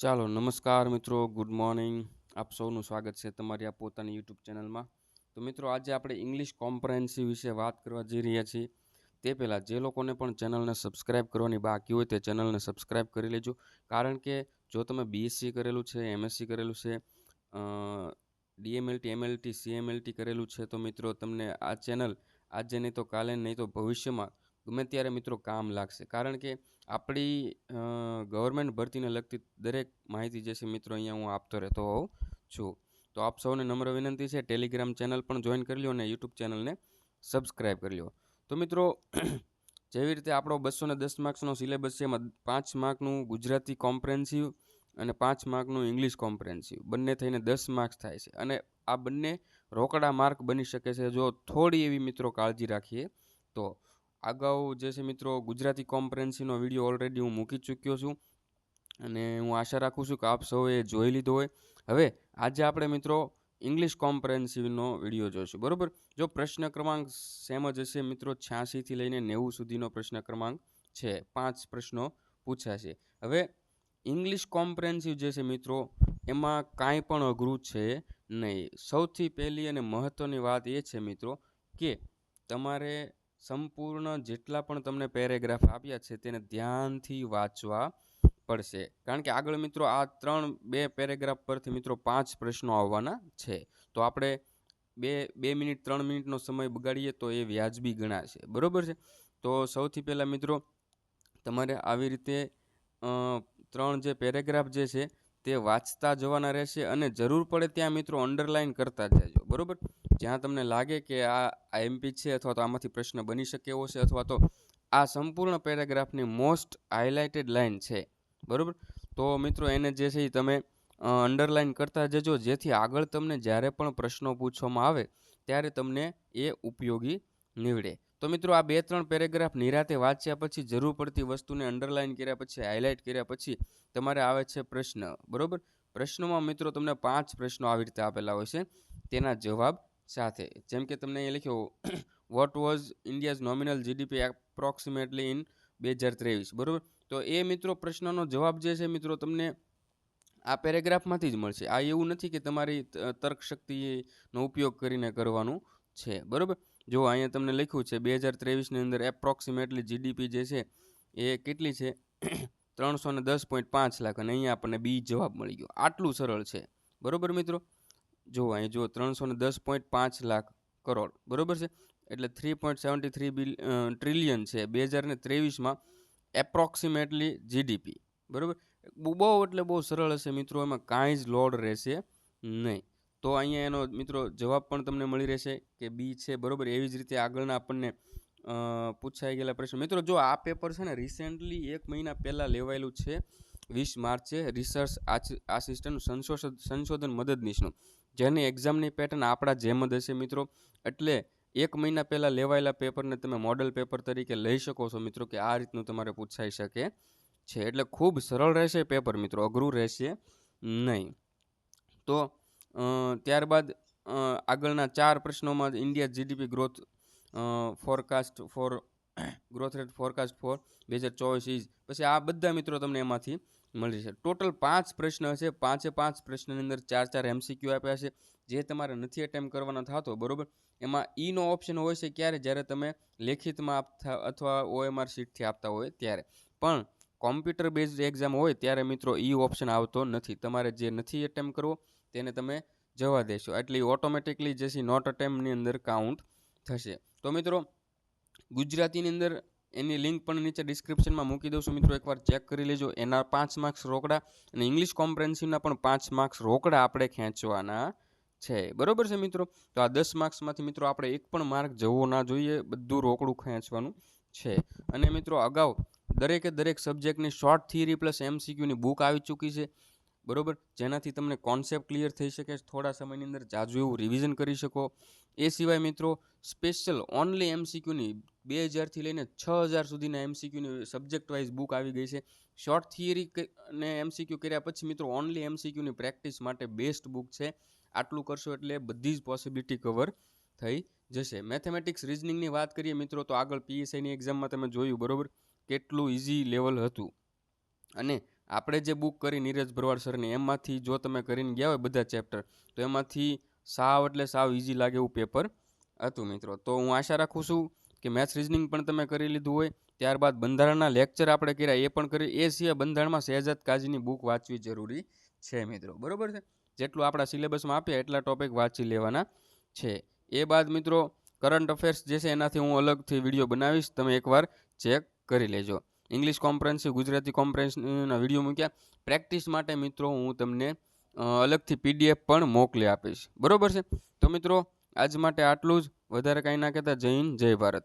ચાલો, નમસ્કાર મિત્રો, ગુડ મોર્નિંગ. આપ સૌનું સ્વાગત છે તમારી આ પોતાની યુટ્યુબ ચેનલમાં. તો મિત્રો, આજે આપણે ઇંગ્લિશ કોમ્પ્રહેન્સિવ વિશે વાત કરવા જઈ રહ્યા છીએ. તે પહેલાં જે લોકોને પણ ચેનલને સબસ્ક્રાઇબ કરવાની બાકી હોય તે ચેનલને સબસ્ક્રાઇબ કરી લેજો. કારણ કે જો તમે બીએસસી કરેલું છે એમએસસી કરેલું છે ડીએમએલટી એમએલટી સીએમએલટી કરેલું છે, તો મિત્રો, તમને આ ચેનલ આજે નહીં તો કાલે નહીં તો ભવિષ્યમાં ગમે ત્યારે મિત્રો કામ લાગશે. કારણ કે આપણી ગવર્મેન્ટ ભરતીને લગતી દરેક માહિતી જે છે મિત્રો, અહીંયા હું આપતો રહેતો હોઉં છું. તો આપ સૌને નમ્ર વિનંતી છે, ટેલિગ્રામ ચેનલ પણ જોઈન કરી લો અને યુટ્યુબ ચેનલને સબસ્ક્રાઈબ કરી લો તો મિત્રો, જેવી રીતે આપણો બસો ને દસ માર્ક્સનો સિલેબસ છે, એમાં પાંચ માર્કનું ગુજરાતી કોમ્પ્રેન્સિવ અને પાંચ માર્કનું ઇંગ્લિશ કોમ્પ્રેન્સિવ. બંને થઈને દસ માર્ક્સ થાય છે. અને આ બંને રોકડા માર્ક બની શકે છે. જો થોડી એવી મિત્રો કાળજી રાખીએ તો અગાઉ જે છે મિત્રો ગુજરાતી કોમ્પરન્સીનો વીડિયો ઓલરેડી હું મૂકી ચૂક્યો છું અને હું આશા રાખું છું કે આપ સૌએ જોઈ લીધો હોય. હવે આજે આપણે મિત્રો ઇંગ્લિશ કોમ્પરન્સીનો વીડિયો જોઈશું. બરાબર? જો પ્રશ્ન ક્રમાંક સેમ જ હશે મિત્રો છ્યાસીથી લઈને નેવું સુધીનો પ્રશ્ન ક્રમાંક છે. પાંચ પ્રશ્નો પૂછાશે. હવે ઇંગ્લિશ કોમ્પરેન્સિવ જે છે મિત્રો એમાં કાંઈ પણ અઘરું છે નહીં. સૌથી પહેલી અને મહત્ત્વની વાત એ છે મિત્રો કે તમારે સંપૂર્ણ જેટલા પણ તમને પેરેગ્રાફ આપ્યા છે તેને ધ્યાનથી વાંચવા પડશે. કારણ કે આગળ મિત્રો આ ત્રણ બે પેરેગ્રાફ પરથી મિત્રો પાંચ પ્રશ્નો આવવાના છે. તો આપણે બે બે મિનિટ, ત્રણ મિનિટનો સમય બગાડીએ તો એ વ્યાજબી ગણાશે. બરાબર છે? તો સૌથી પહેલાં મિત્રો તમારે આવી રીતે ત્રણ જે પેરેગ્રાફ જે છે તે વાંચતા જવાના રહેશે અને જરૂર પડે ત્યાં મિત્રો અંડરલાઇન કરતા જજો. બરાબર? જ્યાં તમને લાગે કે આ એમપી છે અથવા તો આમાંથી પ્રશ્ન બની શકે એવો છે અથવા તો આ સંપૂર્ણ પેરેગ્રાફની મોસ્ટ હાઇલાઇટેડ લાઇન છે. બરાબર? તો મિત્રો એને જે છે એ તમે અંડરલાઇન કરતા જજો. જેથી આગળ તમને જ્યારે પણ પ્રશ્નો પૂછવામાં આવે, ત્યારે તમને એ ઉપયોગી નીવડે. તો મિત્રો આ બે ત્રણ પેરેગ્રાફ નિરાતે વાંચ્યા પછી, જરૂર પડતી વસ્તુને અંડરલાઇન કર્યા પછી, હાઇલાઇટ કર્યા પછી તમારે આવે છે પ્રશ્ન. બરાબર? પ્રશ્નોમાં મિત્રો તમને પાંચ પ્રશ્નો આવી રીતે આપેલા હોય છે. તેના જવાબ સાથે. જેમ કે તમને અહીં લખ્યો what was India's nominal GDP approximately in બે હજાર ત્રેવીસ, બરાબર? તો એ મિત્રો પ્રશ્નનો જવાબ જે છે મિત્રો તમને આ પેરેગ્રાફમાંથી જ મળશે. આ એવું નથી કે તમારી તર્કશક્તિનો ઉપયોગ કરીને કરવાનું છે, બરાબર? જો અહીંયા તમને લખ્યું છે બે હજાર ત્રેવીસની અંદર એપ્રોક્સિમેટલી જીડીપી જે છે એ કેટલી છે? ત્રણસો ને દસ પોઈન્ટ પાંચ લાખ, અને અહીંયા આપણને બી જવાબ મળી ગયો. આટલું સરળ છે. બરાબર મિત્રો? જો અહીં જો ત્રણસો ને દસ પોઈન્ટ પાંચ લાખ કરોડ, બરાબર છે? એટલે three point seventy three bill trillion છે, બે હજાર ને ત્રેવીસમાં એપ્રોક્સિમેટલી જીડીપી બરાબર? બહુ એટલે બહુ સરળ હશે મિત્રો, એમાં કાંઈ જ લોડ રહેશે નહીં. તો અહીંયા એનો મિત્રો જવાબ પણ તમને મળી રહેશે કે બી છે, બરાબર? એવી જ રીતે આગળના આપણને પૂછાઈ ગયેલા પ્રશ્ન. મિત્રો, જો આ પેપર છે ને રિસેન્ટલી એક મહિના પહેલાં લેવાયેલું છે, વીસ માર્ચે રિસર્ચ આસિસ્ટન્ટ સંશોધન સંશોધન મદદનીશનું. જેની એક્ઝામની પેટર્ન આપણા જેમ જ હશે મિત્રો. એટલે એક મહિના પહેલાં લેવાયેલા પેપરને તમે મોડલ પેપર તરીકે લઈ શકો છો મિત્રો કે આ રીતનું તમારે પૂછાઈ શકે છે. એટલે ખૂબ સરળ રહેશે પેપર મિત્રો, અઘરું રહેશે નહીં. તો ત્યારબાદ આગળના ચાર પ્રશ્નોમાં India GDP growth forecast for growth rate forecast for બે હજાર ચોવીસ ઇઝ પછી આ બધા મિત્રો તમને એમાંથી મળી જશે. ટોટલ પાંચ પ્રશ્ન હશે. પાંચે પાંચ પ્રશ્નની અંદર ચાર ચાર એમસીક્યુ આપ્યા છે. જે તમારે નથી એટેમ્પ કરવાનો થતો, બરાબર? એમાં ઈનો ઓપ્શન હોય છે ક્યારે? જ્યારે તમે લેખિતમાં આપતા અથવા ઓએમઆર શીટથી આપતા હોય ત્યારે. પણ કોમ્પ્યુટર બેઝડ એક્ઝામ હોય ત્યારે મિત્રો ઈ ઓપ્શન આવતો નથી. તમારે જે નથી એટેમ્પ કરવો, તેને તમે જવા દેશો. એટલે ઓટોમેટિકલી જે છે નોટ અટેમ્પની અંદર કાઉન્ટ થશે. તો મિત્રો ગુજરાતીની અંદર એની લિંક પણ નીચે ડિસ્ક્રિપ્શનમાં મૂકી દઉં છું. મિત્રો, એકવાર ચેક કરી લેજો. એના પાંચ માર્ક્સ રોકડા અને ઇંગ્લિશ કોમ્પ્રેન્સિવના પણ પાંચ માર્ક્સ રોકડા આપણે ખેંચવાના છે. બરોબર છે, મિત્રો? તો આ દસ માર્ક્સમાંથી મિત્રો, આપણે એક પણ માર્ક જવો ના જોઈએ. બધું રોકડું ખેંચવાનું છે. અને મિત્રો, અગાઉ દરેકે દરેક સબ્જેક્ટની શોર્ટ થિયરી પ્લસ એમસીક્યુની બુક આવી ચૂકી છે. બરોબર? જેનાથી તમને કોન્સેપ્ટ ક્લિયર થઈ શકે, થોડા સમયની અંદર જાજુ એવું રિવિઝન કરી શકો. એ સિવાય મિત્રો સ્પેશિયલ ઓનલી એમસીક્યુની બે હજારથી લઈને છ હજાર સુધીના એમસીક્યુની સબ્જેક્ટ વાઇઝ બુક આવી ગઈ છે. શોર્ટ થિયરી ને એમસીક્યુ કર્યા પછી મિત્રો ઓનલી એમસીક્યુની પ્રેક્ટિસ માટે બેસ્ટ બુક છે. આટલું કરશો એટલે બધી જ પોસિબિલિટી કવર થઈ જશે. મેથેમેટિક્સ રિઝનિંગની વાત કરીએ મિત્રો, તો આગળ પીએસઆઈની એક્ઝામમાં તમે જોયું, બરાબર? કેટલું ઇઝી લેવલ હતું. અને આપણે જે બુક કરી નીરજ ભરવાડ સરની એમાંથી જો તમે કરીને ગયા હોય બધા ચેપ્ટર તો એમાંથી સાવ એટલે સાવ ઇઝી લાગે એવું પેપર હતું મિત્રો. તો હું આશા રાખું છું કે મેથ્સ રિઝનિંગ પણ તમે કરી લીધું હોય. ત્યારબાદ બંધારણના લેક્ચર આપણે કર્યા, એ પણ કરી, એ સિવાય બંધારણમાં શહેજાદ કાજીની બુક વાંચવી જરૂરી છે મિત્રો. બરાબર છે? જેટલું આપણા સિલેબસમાં આપ્યા, એટલા ટોપિક વાંચી લેવાના છે. એ બાદ મિત્રો કરંટ અફેર્સ જે છે, એનાથી હું અલગથી વીડિયો બનાવીશ. તમે એકવાર ચેક કરી લેજો. ઇંગ્લિશ કોન્ફરન્સ ગુજરાતી કોન્ફરન્સના વીડિયો મૂક્યા. પ્રેક્ટિસ માટે મિત્રો હું તમને અલગથી પીડીએફ પણ મોકલી આપીશ. બરોબર છે? તો મિત્રો, આજ માટે આટલું જ. વધારે કાંઈ ના કહેતા. જય હિન્દ, જય ભારત.